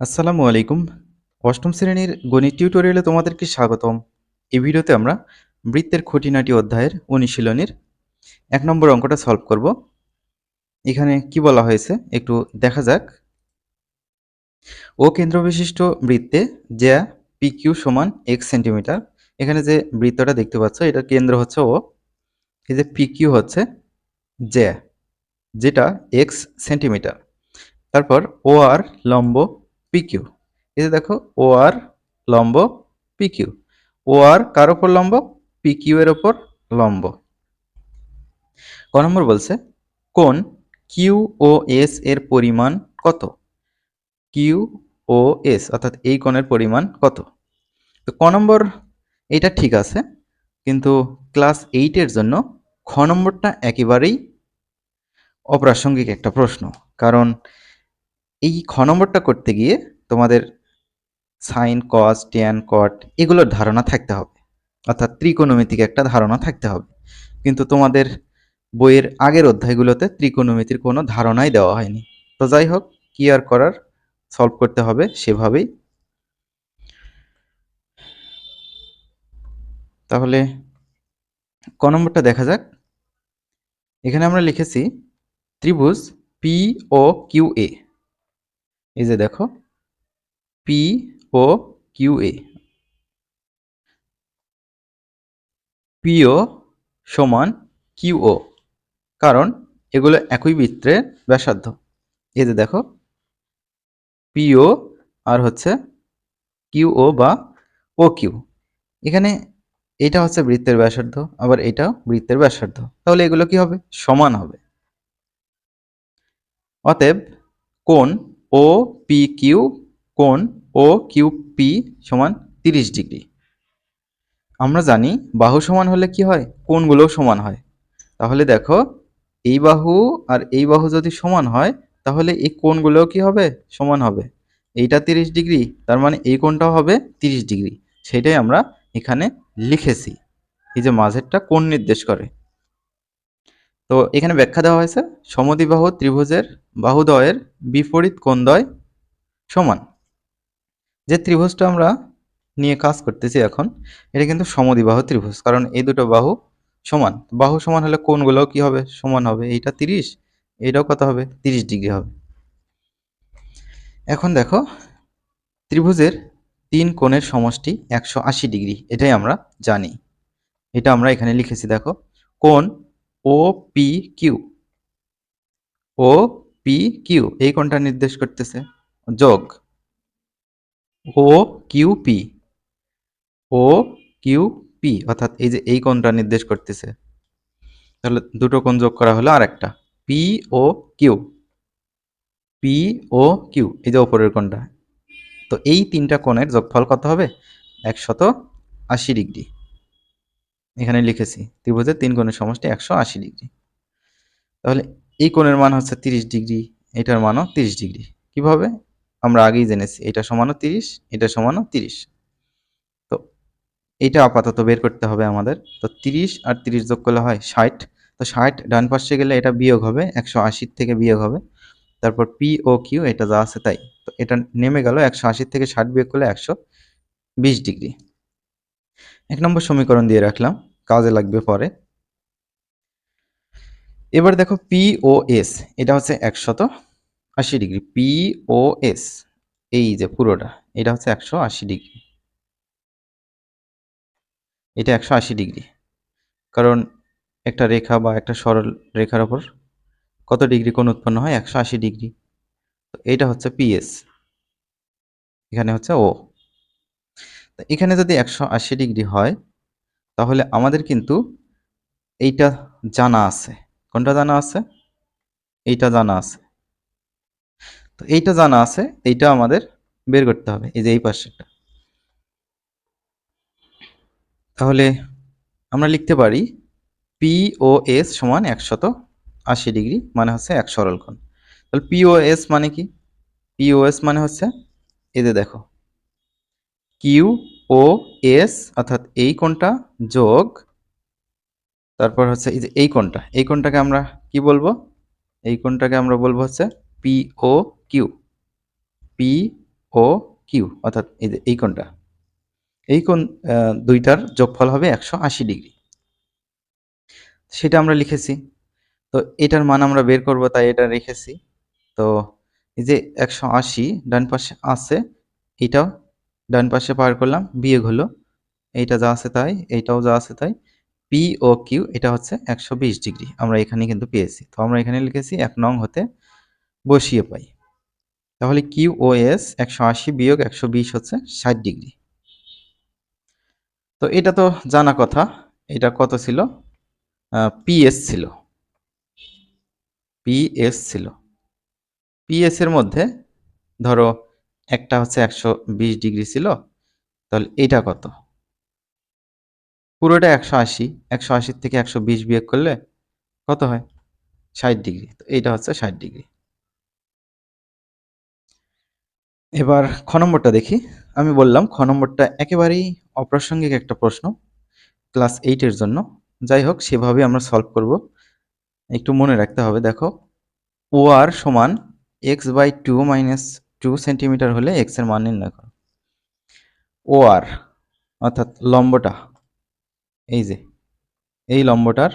আসসালামু আলাইকুম। অষ্টম শ্রেণির গণিত টিউটোরিয়ালে তোমাদেরকে স্বাগতম। এই ভিডিওতে আমরা বৃত্তের খুঁটিনাটি অধ্যায়ের অনুশীলনীর এক নম্বর অঙ্কটা সলভ করব। এখানে কি বলা হয়েছে একটু দেখা যাক। ও কেন্দ্রবিশিষ্ট বৃত্তে যা পি কিউ সমান এক্স সেন্টিমিটার এখানে যে বৃত্তটা দেখতে পাচ্ছ, এটার কেন্দ্র হচ্ছে ও। এই যে পি কিউ হচ্ছে জ্যা যেটা এক্স সেন্টিমিটার তারপর ও আর লম্ব পিকিউ এই যে দেখো ও আর লম্ব পিকিউ ও আর কার ওপর লম্ব? পিকিউ এর ওপর লম্ব। ক নম্বর বলছে, কোন কিউ ও এস এর পরিমাণ কত? কিউ ও এস অর্থাৎ এই কোণের পরিমাণ কত? তো ক নম্বর, এটা ঠিক আছে, কিন্তু ক্লাস এইটের জন্য খ নম্বরটা একেবারেই অপ্রাসঙ্গিক একটা প্রশ্ন। কারণ এই খ নম্বরটা করতে গিয়ে তোমাদের সাইন কস ট্যান কট এগুলোর ধারণা থাকতে হবে। অর্থাৎ ত্রিকোণমিতিক একটা ধারণা থাকতে হবে। কিন্তু তোমাদের বইয়ের আগের অধ্যায়গুলোতে ত্রিকোণমিতির কোনো ধারণাই দেওয়া হয়নি। তো যাই হোক, কি আর করার? সলভ করতে হবে সেভাবেই। তাহলে ক নম্বরটা দেখা যাক। এখানে আমরা লিখেছি ত্রিভুজ পি ও কিউ এ এই যে দেখো পি ও কিউ এ পিও সমান কিউও কারণ এগুলো একই বৃত্তের ব্যাসার্ধ। যে দেখো পিও আর হচ্ছে কিউও বা ও কিউ এখানে এটা হচ্ছে বৃত্তের ব্যাসার্ধ, আবার এটাও বৃত্তের ব্যাসার্ধ। তাহলে এগুলো কি হবে? সমান হবে। অতএব কোন ও পি কিউ কোন ও কিউ পি সমান তিরিশ ডিগ্রি। আমরা জানি বাহু সমান হলে কি হয়? কোণগুলোও সমান হয়। তাহলে দেখো, এই বাহু আর এই বাহু যদি সমান হয়, তাহলে এই কোণগুলোও কি হবে? সমান হবে। এইটা তিরিশ ডিগ্রি, তার মানে এই কোণটাও হবে তিরিশ ডিগ্রি। সেটাই আমরা এখানে লিখেছি। এই যে মাঝেরটা কোণ নির্দেশ করে। তো এখানে ব্যাখ্যা দেওয়া হয়েছে, সমদ্বিবাহু ত্রিভুজের বাহুদয়ের বিপরীত কোণদ্বয় সমান। যে ত্রিভুজটা আমরা নিয়ে কাজ করতেছি এখন, এটা কিন্তু সমদিবাহ ত্রিভুজ, কারণ এই দুটো বাহু সমান। বাহু সমান হলে কোণগুলোও কি হবে? সমান হবে। এইটা তিরিশ, এইটাও কত হবে? তিরিশ ডিগ্রি হবে। এখন দেখো, ত্রিভুজের তিন কোণের সমষ্টি একশো আশি ডিগ্রি, এটাই আমরা জানি। এটা আমরা এখানে লিখেছি, দেখো। কোণ O P Q O P Q এই কোণটা নির্দেশ করতেছে? যোগ। ও কিউ ও কিউ অর্থাৎ এই যে এই কোণটা নির্দেশ করতেছে। তাহলে দুটো কোণ যোগ করা হলো আর একটা P O Q P O Q এই যে ওপরের কোণটা। তো এই তিনটা কোণের যোগফল কত হবে? একশত আশি ডিগ্রি। এখানে লিখেছি, ত্রিভুজের তিন কোণের সমষ্টি একশো আশি ডিগ্রি। তাহলে এই কোণের মান হচ্ছে তিরিশ ডিগ্রি, এটার মানও তিরিশ ডিগ্রি। কীভাবে? আমরা আগেই জেনেছি, এটা সমানও তিরিশ, এটা সমানও তিরিশ। তো এটা আপাতত বের করতে হবে আমাদের। তো তিরিশ আর তিরিশ যোগ করলে হয় ষাট। তো ষাট ডান পাশে গেলে এটা বিয়োগ হবে, একশো আশির থেকে বিয়োগ হবে। তারপর পি ও কিউ, এটা যা আছে তাই। তো এটা নেমে গেল, একশো আশির থেকে ষাট বিয়োগ করলে একশো বিশ ডিগ্রি। এক নম্বর সমীকরণ দিয়ে রাখলাম, কাজে লাগবে পরে। এবার দেখো পি ও এস এটা হচ্ছে একশত আশি ডিগ্রি। পি ও এস এই যে পুরোটা, এটা হচ্ছে একশো আশি ডিগ্রি। এটা একশো আশি ডিগ্রি। কারণ একটা রেখা বা একটা সরল রেখার ওপর কত ডিগ্রি কোণ উৎপন্ন হয়? একশো আশি ডিগ্রি। তো এটা হচ্ছে পিএস এখানে হচ্ছে ও এখানে যদি একশো আশি ডিগ্রি হয়, তাহলে আমাদের কিন্তু এইটা জানা আছে। কোনটা জানা আছে? এইটা জানা আছে। তো এইটা জানা আছে, এইটা আমাদের বের করতে হবে, এই যে এই পাশেরটা। তাহলে আমরা লিখতে পারি পি ও এস সমান একশত আশি ডিগ্রি মানে হচ্ছে এক সরল কোণ তাহলে পি ও এস মানে কি? পি ও এস মানে হচ্ছে যে দেখো কিউ ও এস অর্থাৎ এই কোণটা যোগ তারপর হচ্ছে এই যে এই কোণটা এই কোণটাকে আমরা কি বলব? এই কোণটাকে আমরা বলব হচ্ছে P O Q P O Q অর্থাৎ এই যে এই কোণটা। এই আহ, দুইটার যোগফল হবে একশো আশি ডিগ্রি। সেটা আমরা লিখেছি। তো এটার মান আমরা বের করব তাই এটা রেখেছি। তো এই যে একশো আশি ডান পাশে আছে এইটাও ডান পাশে পার করলাম, বিয়োগ হলো, এইটা যা আছে তাই, এইটাও যা আছে তাই, পি ও কিউ, এটা হচ্ছে একশো বিশ ডিগ্রি, আমরা এখানে কিন্তু পেয়েছি। তো আমরা এখানে লিখেছি এক নং হতে বসিয়ে পাই। তাহলে কিউ ও এস একশো আশি বিয়োগ একশো বিশ হচ্ছে ষাট ডিগ্রি। তো এটা তো জানা কথা, এটা কত ছিল? পিএস ছিল। পিএস ছিল। পিএস এর মধ্যে ধরো একটা হচ্ছে একশো বিশ ডিগ্রি ছিল, তাহলে এটা কত? পুরোটা একশো আশি, একশো আশির থেকে একশো বিশ বিয়োগ করলে কত হয়? ষাট ডিগ্রি, তো এইটা হচ্ছে ষাট ডিগ্রি। এবার খ নম্বরটা দেখি। আমি বললাম খ নম্বরটা একেবারেই অপ্রাসঙ্গিক একটা প্রশ্ন, ক্লাস এইটের জন্য। যাই হোক সেভাবে আমরা সলভ করব। একটু মনে রাখতে হবে, দেখো ও আর সমান X by two minus two centimetre হলে এক্সের মান নির্ণয় করো। ও আর অর্থাৎ লম্বটা, এই যে, এই লম্বটার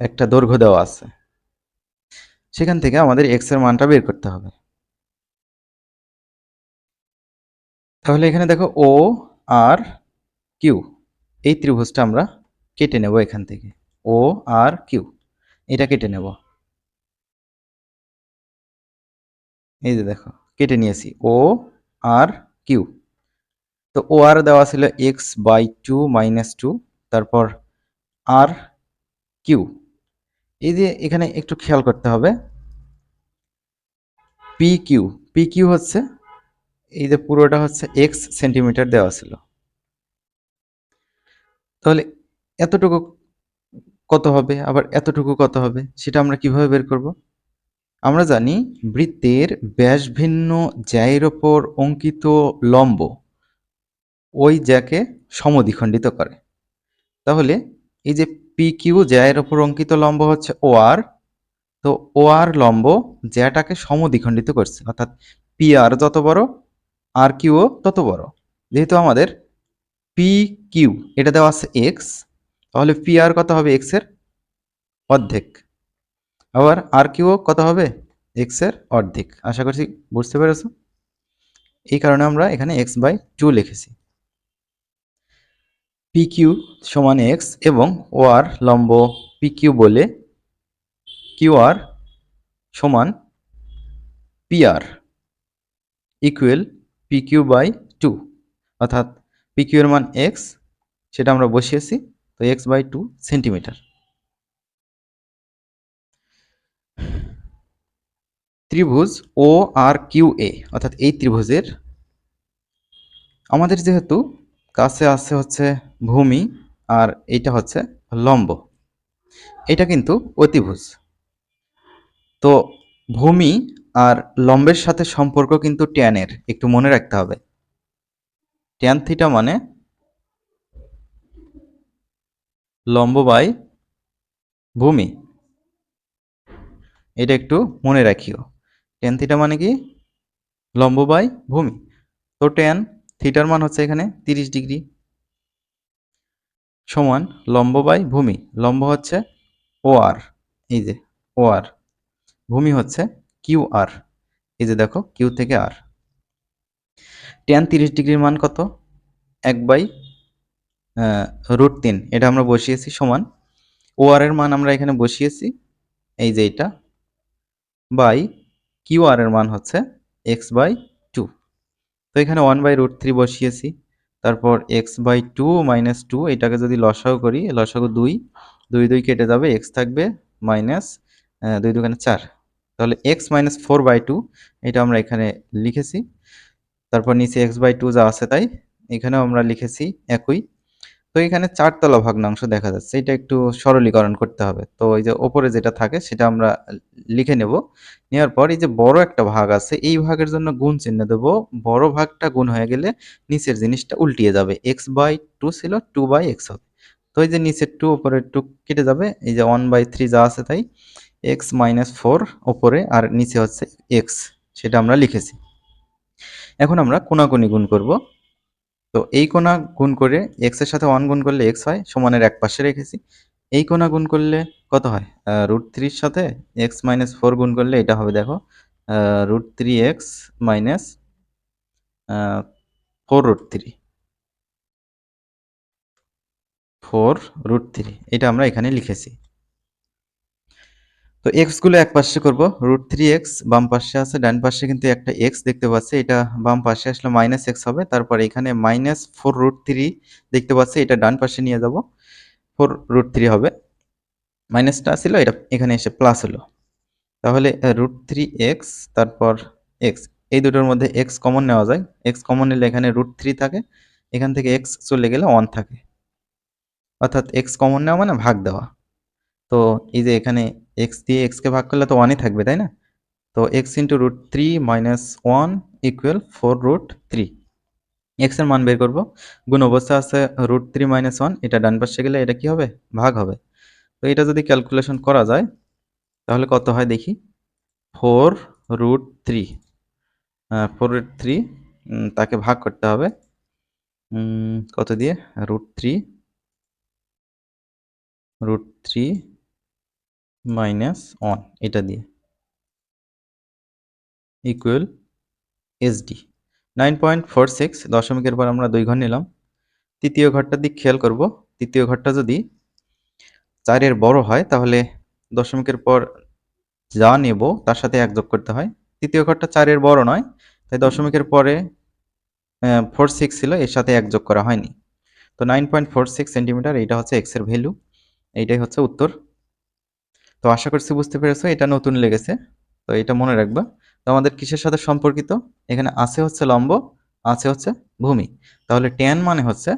একটা দৈর্ঘ্য দেওয়া আছে। সেখান থেকে আমাদের এক্সের মানটা বের করতে হবে। তাহলে এখানে দেখো ও আর কিউ এই ত্রিভুজটা আমরা কেটে নেব এখান থেকে। ও আর কিউ এটা কেটে নেব। এই যে দেখো, কেটে নিয়েছি। ও আর কিউ তো ও আর দেওয়া ছিল X by two minus two তারপর আর কিউ এই যে এখানে একটু খেয়াল করতে হবে। পি কিউ পি কিউ হচ্ছে, এই যে পুরোটা হচ্ছে এক্স সেন্টিমিটার দেওয়া ছিল। তাহলে এতটুকু কত হবে? আবার এতটুকু কত হবে? সেটা আমরা কীভাবে বের করব? আমরা জানি বৃত্তের ব্যাস ভিন্ন জ্যায়ের ওপর অঙ্কিত লম্ব ওই জ্যাকে সমদ্বিখণ্ডিত করে। তাহলে এই যে পি কিউ জ্যায়ের ওপর অঙ্কিত লম্ব হচ্ছে ও আর তো ও আর লম্ব জ্যাটাকে সমদ্বিখণ্ডিত করছে। অর্থাৎ পি আর যত বড় আর কিউও তত বড়। যেহেতু আমাদের পি কিউ এটা দেওয়া আছে এক্স, তাহলে পি আর কত হবে এক্সের? অর্ধেক। আবার আর কিউও কত হবে? এক্সের অর্ধেক। আশা করছি বুঝতে পেরেছ? এই কারণে আমরা এখানে এক্স বাই টু লিখেছি। পি কিউ সমান এক্স এবং ও আর লম্ব পি কিউ বলে কিউ আর সমান P R equal P Q by two অর্থাৎ পি মান এক্স সেটা আমরা বসিয়েছি। তো এক্স বাই টু সেন্টিমিটার ত্রিভুজ ও আর কিউ এ অর্থাৎ এই ত্রিভুজের আমাদের যেহেতু কাছে আছে হচ্ছে ভূমি আর এইটা হচ্ছে লম্ব, এটা কিন্তু অতিভুজ। তো ভূমি আর লম্বের সাথে সম্পর্ক কিন্তু ট্যানের একটু মনে রাখতে হবে। ট্যান থিটা মানে লম্ব বাই ভূমি, এটা একটু মনে রাখিও। ট্যান থিটা মানে কি? লম্ব বাই ভূমি। তো ট্যান থিটার মান হচ্ছে এখানে তিরিশ ডিগ্রি সমান লম্ব বাই ভূমি। লম্ব হচ্ছে ও আর এই যে ও আর ভূমি হচ্ছে কিউ আর এই যে দেখো কিউ থেকে আর ট্যান তিরিশ ডিগ্রির মান কত? এক বাই রুট তিন। এটা আমরা বসিয়েছি সমান ও আর এর মান আমরা এখানে বসিয়েছি। এই যে এটা, বাই কিউ আর এর মান হচ্ছে এক্স বাই টু তো এখানে ওয়ান বাই রুট থ্রি বসিয়েছি। তারপর x by two minus two এটাকে যদি লসাও করি, লসাগু দুই দুই দুই কেটে যাবে এক্স থাকবে মাইনাস দুই দুখানে চার। তাহলে x minus four by two এটা আমরা এখানে লিখেছি। তারপর নিচে এক্স বাই টু যা আছে তাই, এখানেও আমরা লিখেছি একই। তো এখানে চারতলা ভগ্নাংশ দেখা যাচ্ছে। এটা একটু সরলীকরণ করতে হবে। তো এই যে ওপরে যেটা থাকে, সেটা আমরা লিখে নেব। নেওয়ার পর এই যে বড় একটা ভাগ আছে, এই ভাগের জন্য গুণ চিহ্ন দেব। বড় ভাগটা গুণ হয়ে গেলে নিচের জিনিসটা উল্টিয়ে যাবে। এক্স বাই টু ছিল টু বাই এক্স হবে। তো এই যে নিচের টু, ওপরের টু কেটে যাবে। এই যে ওয়ান বাই থ্রি যা আছে তাই, এক্স মাইনাস ফোর ওপরে আর নিচে হচ্ছে এক্স, সেটা আমরা লিখেছি। এখন আমরা কোনাকুনি গুণ করব। তো এই কোনা গুণ করে এক্সের সাথে ওয়ান গুণ করলে এক্স হয়, সমানের এক পাশে রেখেছি। এই কোনা গুণ করলে কত হয়? রুট থ্রির সাথে এক্স মাইনাস ফোর গুণ করলে এটা হবে, দেখো। Root three x minus four root three four root three এটা আমরা এখানে লিখেছি। তো এক্সগুলো এক পাশে করব রুট থ্রি এক্স বাম পাশে আছে, ডান পাশে কিন্তু একটা এক্স দেখতে পাচ্ছি, এটা বাম পাশে আসলে মাইনাস এক্স হবে, তারপর এখানে মাইনাস ফোর রুট থ্রি দেখতে পাচ্ছি, এটা ডান পাশে নিয়ে যাব ফোর রুট থ্রি হবে মাইনাসটা ছিল, এটা এখানে এসে প্লাস হলো, তাহলে রুট থ্রি এক্স তারপর এক্স এই দুটোর মধ্যে এক্স কমন নেওয়া যায় এক্স কমন নিলে এখানে রুট থ্রি থাকে, এখান থেকে এক্স চলে গেলে ওয়ান থাকে, অর্থাৎ এক্স কমন নেওয়া মানে ভাগ দেওয়া তো এই যে এখানে এক্স দিয়ে এক্সকে ভাগ করলে তো ওয়ানই থাকবে, তাই না? তো x into root three minus one equal four root three এক্সের মান বের করব। গুণ অবস্থা আছে রুট থ্রি মাইনাস ওয়ান এটা ডান পাশে গেলে এটা কি হবে? ভাগ হবে। তো এটা যদি ক্যালকুলেশন করা যায়, তাহলে কত হয় দেখি? Four root three four root three তাকে ভাগ করতে হবে। কত দিয়ে? Root three root three minus one এটা দিয়ে। Equal SD nine point four six দশমিকের পর আমরা দুই ঘর নিলাম। তৃতীয় ঘরটার দিক খেয়াল করব। তৃতীয় ঘরটা যদি চারের বড় হয়, তাহলে দশমিকের পর যা নেব, তার সাথে এক যোগ করতে হয়। তৃতীয় ঘরটা চারের বড় নয়, তাই দশমিকের পরে ফোর সিক্স ছিল, এর সাথে এক যোগ করা হয়নি। তো nine point four six centimetre এইটা হচ্ছে এক্সের ভ্যালু এইটাই হচ্ছে উত্তর। তো আশা করছি বুঝতে পেরেছ, এটা নতুন লেগেছে, তো এটা মনে রাখবা। তো আমাদের কিসের সাথে সম্পর্কিত? এখানে আছে হচ্ছে লম্ব, আছে হচ্ছে ভূমি। তাহলে ট্যান মানে হচ্ছে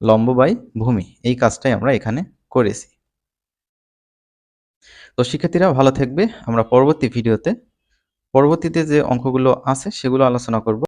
লম্ব বাই ভূমি, এই কাজটাই আমরা এখানে করেছি। তো শিক্ষার্থীরা ভালো থাকবে, আমরা পরবর্তী ভিডিওতে, পরবর্তীতে যে অঙ্কগুলো আছে সেগুলো আলোচনা করব।